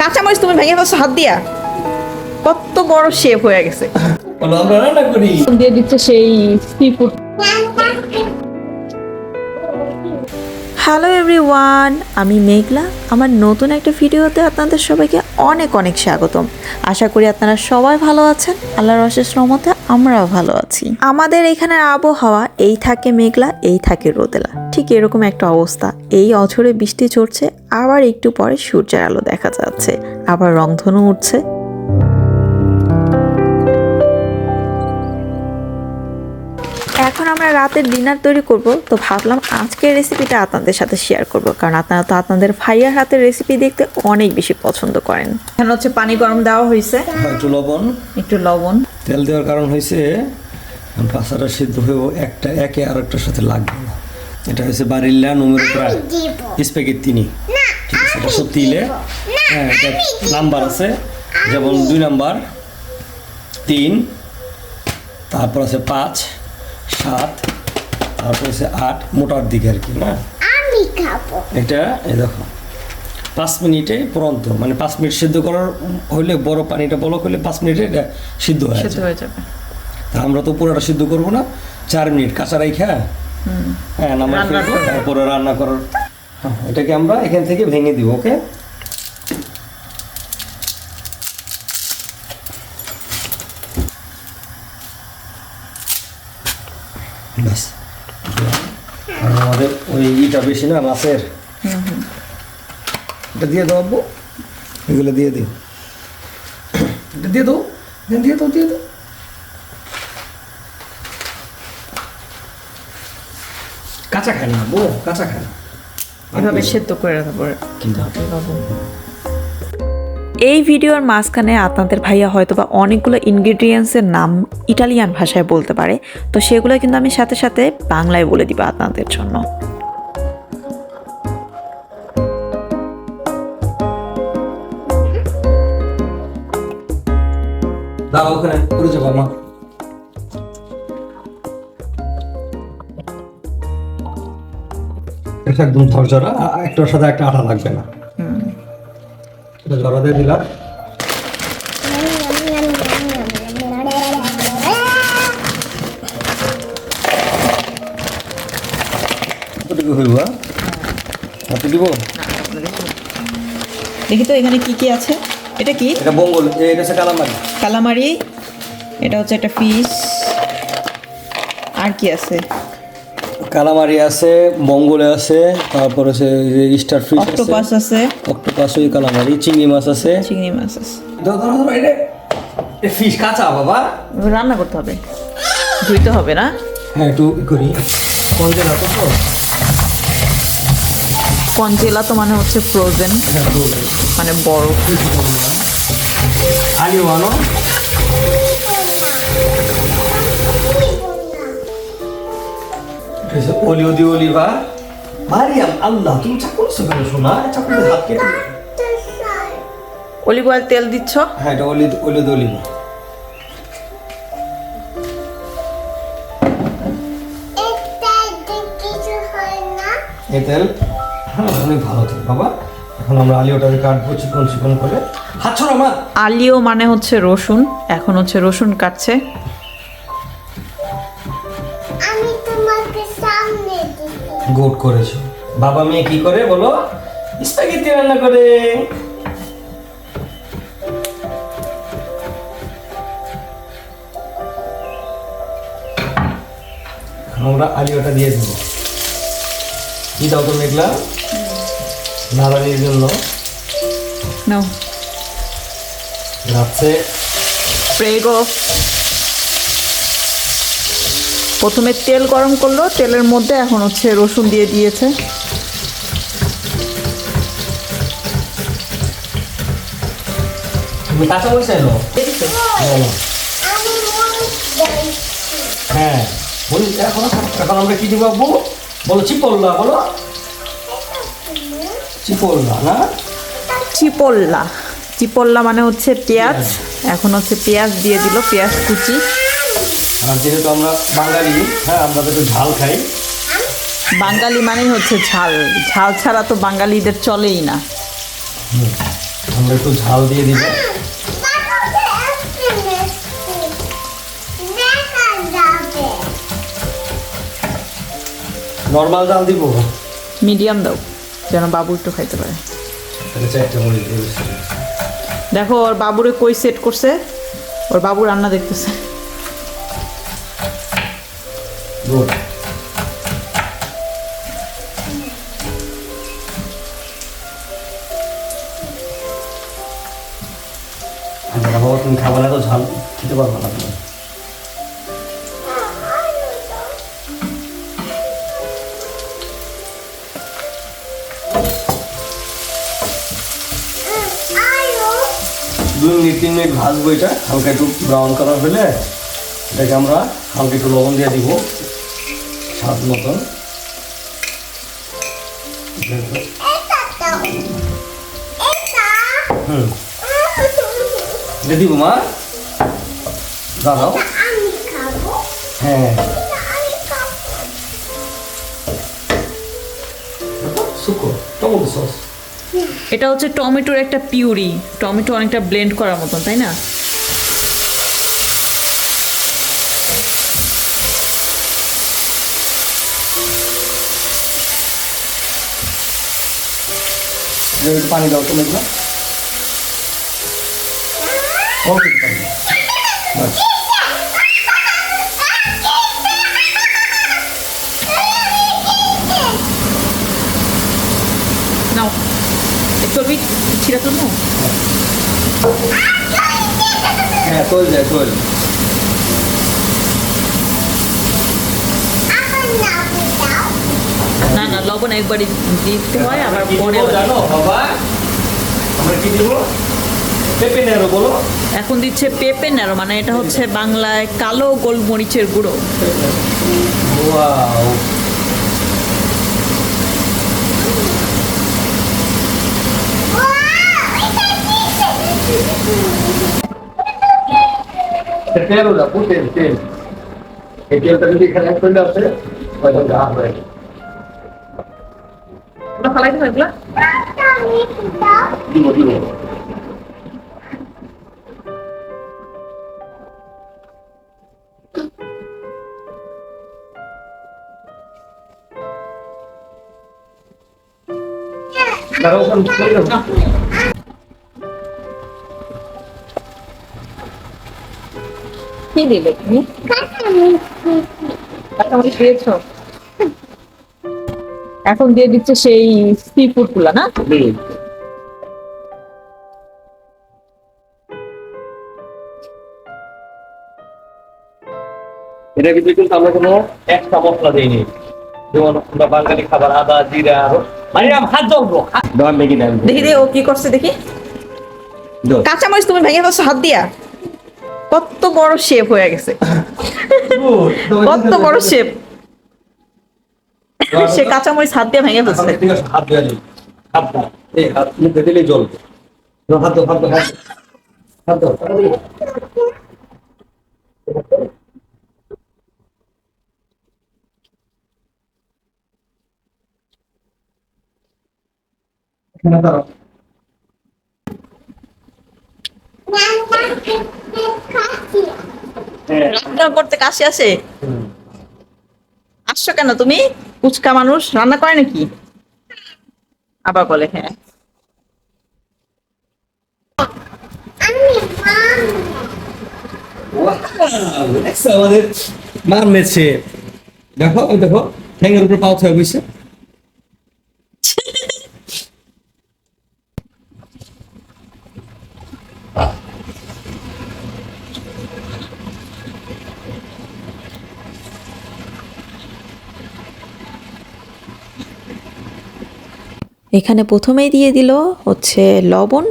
কাঁচামরিচ তুমি ভেঙে ফেলছো হাত দিয়া। কত বড় শেপ হয়ে গেছে। দিয়ে দিচ্ছে সেই সি ফুড হ্যালো এভরিওয়ান আমি মেঘলা। আমার নতুন একটা ভিডিওতে আপনাদের সবাইকে অনেক অনেক স্বাগতম। আশা করি আপনারা সবাই ভালো আছেন। আল্লাহর অশেষ রহমতে আমরাও ভালো আছি। আমাদের এখানের আবহাওয়া, এই থাকে মেঘলা, এই থাকে রোদেলা। ঠিক এরকম একটা অবস্থা। এই অঝরে বৃষ্টি চড়ছে আবার একটু পরে সূর্যের আলো দেখা যাচ্ছে। আবার রংধনু উঠছে। আমরা রাতের ডিনার তৈরি করব তো ভাবলাম আজকের রেসিপিটা আপনাদের সাথে শেয়ার করব কারণ আপনারা তো আপনাদের ভাইয়ার হাতের রেসিপি দেখতে অনেক বেশি পছন্দ করেন। এখানে হচ্ছে পানি গরম দেওয়া হয়েছে। একটু লবণ। একটু লবণ। তেল দেওয়ার কারণ হয়েছে পাঁচাটা সিদ্ধ হয়েও একটা একে আর একটার সাথে লাগবে না। এটা হচ্ছে বারিল্লা নুমের প্রায় স্প্যাগেট তিনি ঠিক আছে এটা সত্যি ইলে হ্যাঁ এটা নাম্বার আছে যেমন দুই নাম্বার তিন তারপর আছে পাঁচ সাত তারপর আছে আট মোটার দিকে আর কি না? আমি খাব। এটা এই দেখো পাঁচ মিনিটে পরন্ত মানে পাঁচ মিনিট সিদ্ধ করার হইলে বড় পানিটা বলক হলে পাঁচ মিনিটে এটা সিদ্ধ হয়ে সেদ্ধ হয়ে যাবে। তা আমরা তো পুরোটা সিদ্ধ করব না চার মিনিট কাঁচা রাইখা। হ্যাঁ ফেলব, তারপরে রান্না করার হ্যাঁ, এটাকে আমরা এখান থেকে ভেঙে দিব ওকে ব্যাস আর আমাদের ওই ইটা বেশি না মাছের। এটা দিয়ে দাও আব্বু। এগুলো দিয়ে দিও এটা দিয়ে দাও দিয়ে দাও দিয়ে দাও। কাঁচা খায় না বো কাঁচা খায় না। এভাবে সেদ্ধ করে তারপর কিন্তু এই ভিডিওর মাঝখানে আপনাদের ভাইয়া হয়তো বা অনেকগুলো ইনগ্রিডিয়েন্টসের নাম ইটালিয়ান ভাষায় বলতে পারে তো সেগুলো কিন্তু আমি সাথে সাথে বাংলায় বলে দিব আপনাদের জন্য। দাও ওখানে করে যাব মা এটা একদম ঝরঝরা একটার সাথে একটা আঠা লাগবে না। এটা জড়া দিয়ে দিলাম। কতটুকু হইব হাতে দিব? দেখি তো এখানে কি কি আছে। এটা কি? এটা বঙ্গল এটা হচ্ছে কালামারি। কালামারি এটা হচ্ছে একটা ফিশ। আর কি আছে? কালামারি আছে বঙ্গলে আছে তারপর যে স্টার ফিশ আছে। অক্টোপাস আছে। অক্টোপাস ওই কালামারি চিংড়ি মাছ আছে। চিংড়ি মাছ আছে। ধরো ধরো এটা ফিশ কাঁচা বাবা। রান্না করতে হবে। ধুইতে হবে না? হ্যাঁ একটু করি। কনজেলা তো তো। কনজেলা তো মানে হচ্ছে ফ্রোজেন মানে বরফ। আলিও আনো অলিও দি অলিভা। মারিয়াম আল্লাহ তুমি চাকু কেন শোনা চাকু হাত কেটে দিও। অলিভ অয়েল তেল দিচ্ছ? হ্যাঁ এটা অলি অলিও দি অলিভা এই তেল? হ্যাঁ অনেক ভালো তেল বাবা এখন আমরা আলিওটাকে কাটবো চিকন চিকন করে? হাত ছড়ো মা! আলিও মানে হচ্ছে রসুন এখন হচ্ছে রসুন কাটছে। আমি তোমাকে সামনে গোট করেছ। বাবা মেয়ে কি করে বলো? স্প্যাগেটি রান্না করে। আমরা আলিওটা দিয়ে দেবো। কি দাও তো মেঘলা? নাড়ানির জন্য। নাও। প্রেগো। প্রথমে তেল গরম করল তেলের মধ্যে এখন হচ্ছে রসুন দিয়ে দিয়েছে। হ্যাঁ। বলি এখন এখন আমরা কি দিব আব্বু? বলো চিপল্লা বলো। চিপল্লা না? চিপল্লা। চিপল্লা মানে হচ্ছে পেঁয়াজ। এখন হচ্ছে পেঁয়াজ দিয়ে দিল পেঁয়াজ কুচি। আর যেহেতু আমরা বাঙালি হ্যাঁ আমরা তো ঝাল খাই। বাঙালি মানেই হচ্ছে ঝাল। ঝাল ছাড়া তো বাঙালিদের চলেই না। আমরা একটু ঝাল দিয়ে যাবে নর্মাল ঝাল দিব? মিডিয়াম দাও। যেন বাবু একটু খাইতে পারে। দেখো ওর বাবুরে কই সেট করছে? ওর বাবু রান্না দেখতেছে। দুই মিনিট, তিন মিনিট ভাজবো এটা, হালকা একটু ব্রাউন কালার হলে এটাকে আমরা হালকা একটু লবণ দিয়ে দিব, স্বাদ মতন। হুম। দিব মা। দাঁড়াও। হ্যাঁ। শুকো টমেটো সস। এটা হচ্ছে টমেটোর একটা পিউরি। টমেটো অনেকটা ব্লেন্ড করার মতন তাই না? একটু পানি দাও তুমি এগুলো অল্প পানি দাও। বাস। নাও চর্বি ছিঁড়া তুলবো হ্যাঁ তোল যায় আমার না না লবণ একবারই দিতে হয় আবার পরে জানো বাবা? আমরা কি দিব? পেঁপে নেরো বলো। এখন দিচ্ছে পেঁপে নেড়ো মানে এটা হচ্ছে বাংলায় কালো গোলমরিচের গুঁড়ো। ওয়াও তেল ওটা তেল তেল এই তেলটা যদি এখানে এক মিনিট আছে হয়তো গা হয়ে যাবে। ওটা ফালাইতে হয় এগুলা? একটা মিষ্টি দাও দিব দিব দাঁড়াও ওখানে চলে যাও। কি দিলে তুমি? কাঁচা কাঁচামরিচ দিয়েছ? এখন দিয়ে দিচ্ছে সেই সি ফুডগুলা না। এটা কিন্তু কিন্তু আমরা কোনো এক্সট্রা মশলা দিইনি। যেমন আমরা বাঙালি খাবার আদা জিরা মানে হাত দেন। দেখি দে ও কি করছে দেখি। কাঁচামরিচ তুমি ভেঙে ফেলছো হাত দিয়া? কত বড় শেপ হয়ে গেছে। কত বড় শেপ সে কাঁচামরিচ হাত দিয়ে ভেঙে ফেলছে। ঠিক আছে হাত দেওয়া হাত এই হাত মুখে দিলেই জ্বলবে। হাত হাত হাত হাত দাও তাড়াতাড়ি। এখানে দাঁড়াও নানা খাচ্ছি হ্যাঁ রান্না করতে কাশি আসে? আসছো কেন তুমি? কুচকা মানুষ রান্না করে নাকি? আবার বলে হ্যাঁ। আমাদের মার মেছে। দেখো দেখো ঠ্যাঙের উপরে পাও থেকে বসে এখানে প্রথমেই দিয়ে দিল হচ্ছে লবণ।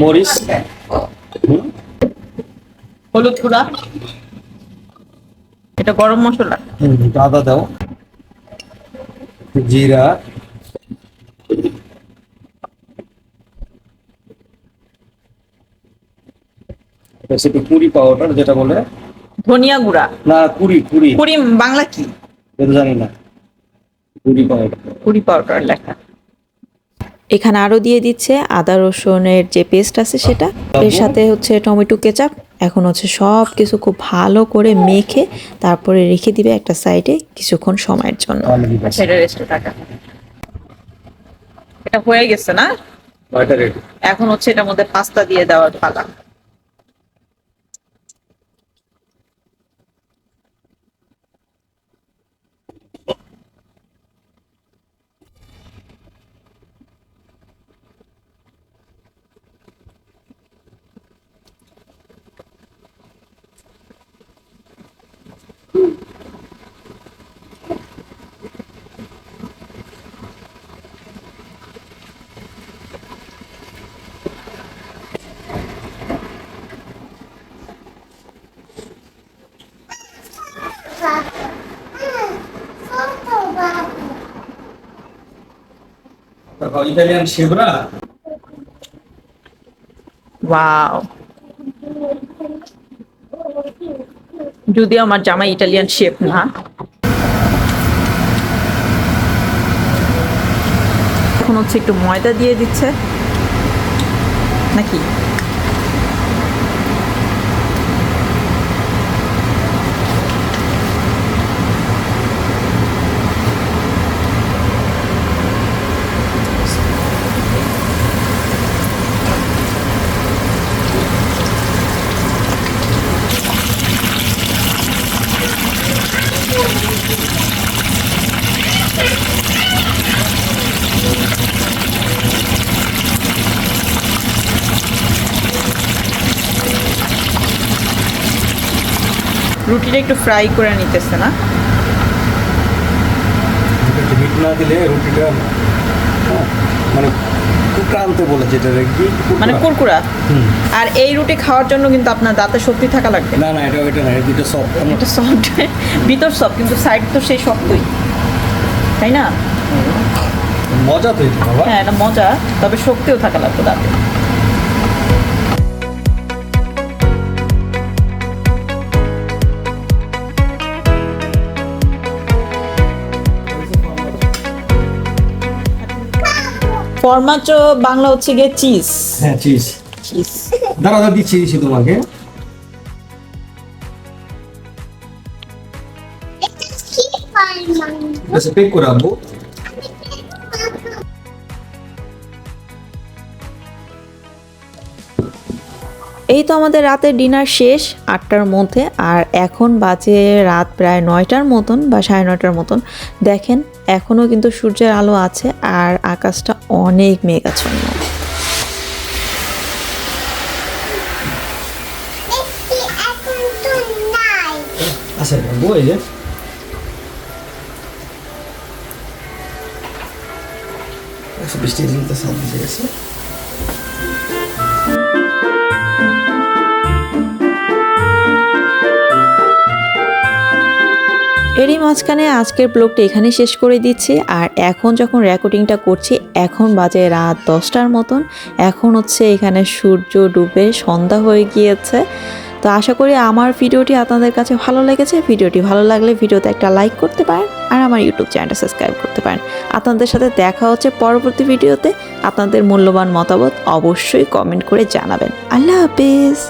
মরিচ। হলুদ গুঁড়া। এটা গরম মশলা। আদা দাও। জিরা। হচ্ছে কুড়ি পাউডার যেটা বলে। ধনিয়া গুঁড়া। না কুড়ি কুড়ি কুড়ি বাংলা কি? জানি না। কুড়ি পাউডার কুড়ি পাউডার লেখা? এখানে আরও দিয়ে দিচ্ছে আদা রসুনের যে পেস্ট আছে সেটা। এর সাথে হচ্ছে টমেটো কেচাপ এখন হচ্ছে সব কিছু খুব ভালো করে মেখে তারপরে রেখে দিবে একটা সাইডে কিছুক্ষণ সময়ের জন্য। এটা হয়ে গেছে না? এখন হচ্ছে এটার মধ্যে পাস্তা দিয়ে দেওয়ার পালা। ইতালিয়ান ওয়াও যদি আমার জামা ইটালিয়ান শেপ না এখন হচ্ছে একটু ময়দা দিয়ে দিচ্ছে নাকি রুটিটা একটু ফ্রাই করে নিতেছে না। হিট না দিলে রুটিটা হ্যাঁ, মানে কুকরান্তে বলে যেটা কি মানে কুরকুরা। আর এই রুটি খাওয়ার জন্য কিন্তু আপনার দাঁতে শক্তি থাকা লাগবে। না না এটা ওইটা না এটা সফট এটা সফট ভিতর সফট কিন্তু সাইড তো সেই শক্তই তাই না? মজা তো হ্যাঁ এটা মজা তবে শক্তিও থাকা লাগবে দাঁতে। ফরমাচো বাংলা হচ্ছে গিয়ে চিজ হ্যাঁ চিজ চিজ দাঁড়া দাঁড়া দিচ্ছি দিচ্ছি তোমাকে। এটা কি পাই মানে আচ্ছা পেক করে আনব। এই তো আমাদের রাতের ডিনার শেষ আটটার মধ্যে আর এখন বাজে রাত প্রায় নয়টার মতন বা সাড়ে নয়টার মতন। দেখেন এখনও কিন্তু সূর্যের আলো আছে আর আকাশটা অনেক মেঘাচ্ছন্ন। বৃষ্টি দিন তো নাই। আচ্ছা যে। একশো সাত বেজে গেছে। এরই মাঝখানে আজকের ব্লগটা এখানে শেষ করে দিচ্ছি। আর এখন যখন রেকর্ডিংটা করছি, এখন বাজে রাত দশটার মতন। এখন হচ্ছে এখানে সূর্য ডুবে সন্ধ্যা হয়ে গিয়েছে। তো আশা করি আমার ভিডিওটি আপনাদের কাছে ভালো লেগেছে। ভিডিওটি ভালো লাগলে ভিডিওতে একটা লাইক করতে পারেন আর আমার ইউটিউব চ্যানেলটা সাবস্ক্রাইব করতে পারেন। আপনাদের সাথে দেখা হচ্ছে পরবর্তী ভিডিওতে। আপনাদের মূল্যবান মতামত অবশ্যই কমেন্ট করে জানাবেন। আল্লাহ হাফিজ!